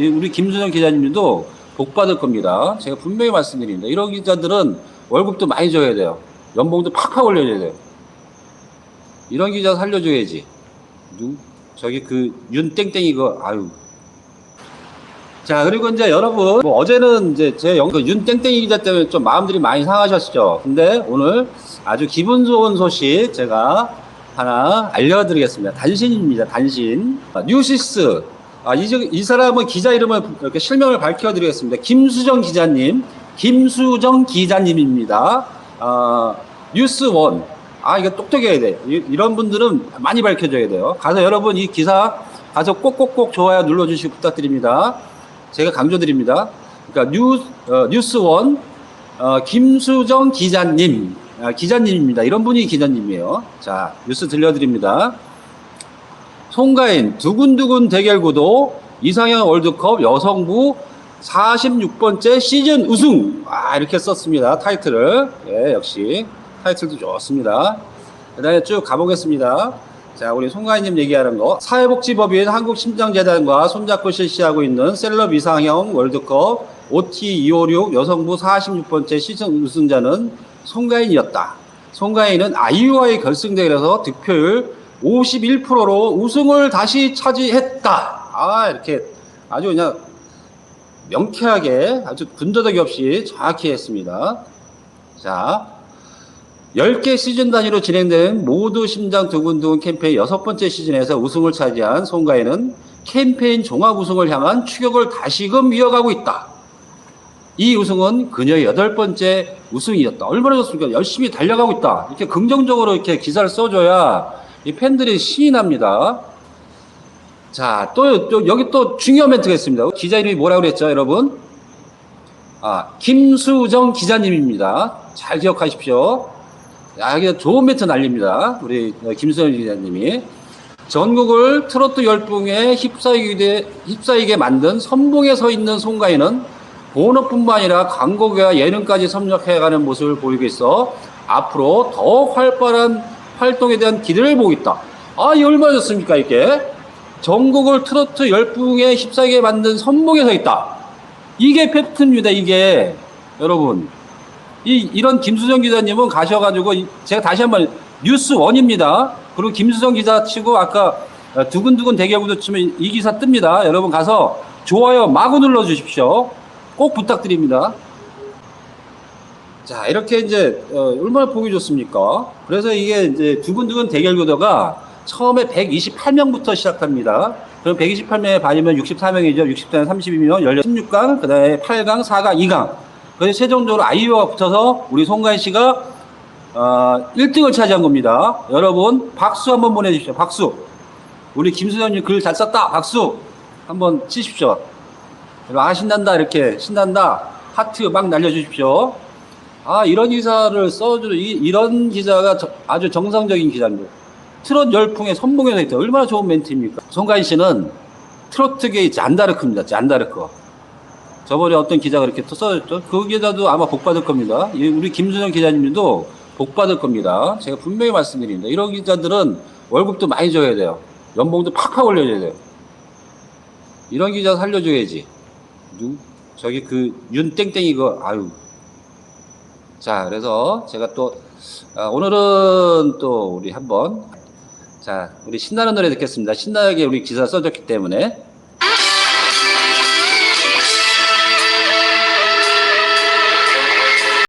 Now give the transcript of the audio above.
이 우리 김수정 기자님도 복 받을 겁니다. 제가 분명히 말씀드립니다. 이런 기자들은 월급도 많이 줘야 돼요. 연봉도 팍팍 올려줘야 돼요. 이런 기자 살려줘야지. 누? 저기 그 윤땡땡 이 거 아유. 자 그리고 이제 여러분 뭐 어제는 이제 제 영, 그 윤땡땡이 기자 때문에 좀 마음들이 많이 상하셨죠. 근데 오늘 아주 기분 좋은 소식 제가 하나 알려드리겠습니다. 단신입니다. 단신. 아, 뉴시스. 아, 이, 이 사람은 기자 이름을 이렇게 실명을 밝혀드리겠습니다. 김수정 기자님. 김수정 기자님입니다. 아, 뉴스원. 아, 이거 똑똑해야 돼. 이, 이런 분들은 많이 밝혀줘야 돼요. 가서 여러분 이 기사 가서 꼭꼭꼭 좋아요 눌러주시고 부탁드립니다. 제가 강조드립니다. 그러니까 뉴, 어, 뉴스원, 어, 김수정 기자님, 아, 기자님입니다. 이런 분이 기자님이에요. 자, 뉴스 들려드립니다. 송가인 두근두근 대결 구도 이상형 월드컵 여성부 46번째 시즌 우승. 아, 이렇게 썼습니다. 타이틀을. 예, 역시 타이틀도 좋습니다. 그 다음에 쭉 가보겠습니다. 자, 우리 송가인님 얘기하는 거. 사회복지법인 한국심장재단과 손잡고 실시하고 있는 셀럽 이상형 월드컵 OT256 여성부 46번째 시즌 우승자는 송가인이었다. 송가인은 아이유와의 결승 대결에서 득표율 51%로 우승을 다시 차지했다. 아, 이렇게 아주 그냥 명쾌하게 아주 군더더기 없이 정확히 했습니다. 자, 10개 시즌 단위로 진행된 모두 심장 두근두근 캠페인 여섯 번째 시즌에서 우승을 차지한 송가인은 캠페인 종합 우승을 향한 추격을 다시금 이어가고 있다. 이 우승은 그녀의 여덟 번째 우승이었다. 얼마나 좋습니까? 열심히 달려가고 있다. 이렇게 긍정적으로 이렇게 기사를 써줘야 이 팬들이 납니다. 자, 또, 또 여기 또 중요한 멘트가 있습니다. 기자 이름이 뭐라고 그랬죠, 여러분? 아, 김수정 기자님입니다. 잘 기억하십시오. 야, 이게 좋은 멘트 날립니다. 우리 김수정 기자님이. 전국을 트로트 열풍에 휩싸이게, 휩싸이게 만든 선봉에 서 있는 송가인은 본업뿐만 아니라 광고계와 예능까지 섭렵해가는 모습을 보이고 있어 앞으로 더욱 활발한 활동에 대한 기대를 보고 있다. 아, 좋습니까, 이게? 전국을 트로트 열풍에 휩싸이게 만든 선봉에 서 있다. 이게 팩트입니다, 이게. 여러분. 이, 이런 김수정 기자님은 가셔가지고, 이- 제가 다시 한번 뉴스 원입니다. 그리고 김수정 기자 치고 아까 어, 두근두근 대결구도 치면 이- 이 기사 뜹니다. 여러분 가서 좋아요 마구 눌러 주십시오. 꼭 부탁드립니다. 자, 이렇게 이제, 어, 얼마나 보기 좋습니까? 그래서 이게 이제 두근두근 대결 구도가 처음에 128명부터 시작합니다. 그럼 128명에 반이면 64명이죠. 60대 32명, 16강, 그 다음에 8강, 4강, 2강. 그래서 최종적으로 아이유가 붙어서 우리 송가인 씨가, 어, 1등을 차지한 겁니다. 여러분, 박수 한번 보내주십시오. 박수. 우리 김수현님 글 잘 썼다. 박수. 한번 치십시오. 아, 신난다. 이렇게. 신난다. 하트 막 날려주십시오. 아, 이런 기사를 써주는, 이, 이런 기자가 저- 아주 정상적인 기자입니다. 트롯 열풍의 선봉에 서 있다. 얼마나 좋은 멘트입니까? 송가인 씨는 트로트계의 잔다르크입니다. 잔다르크. 저번에 어떤 기자가 이렇게 또 써줬죠? 그 기자도 아마 복 받을 겁니다. 이 우리 김수정 기자님도 복 받을 겁니다. 제가 분명히 말씀드립니다. 이런 기자들은 월급도 많이 줘야 돼요. 연봉도 팍팍 올려줘야 돼요. 이런 기자 살려줘야지. 누? 저기 그 윤땡땡 이 거 아유. 자 그래서 제가 또 아, 오늘은 또 우리 한번 자 우리 신나는 노래 듣겠습니다. 신나게 우리 기사 써줬기 때문에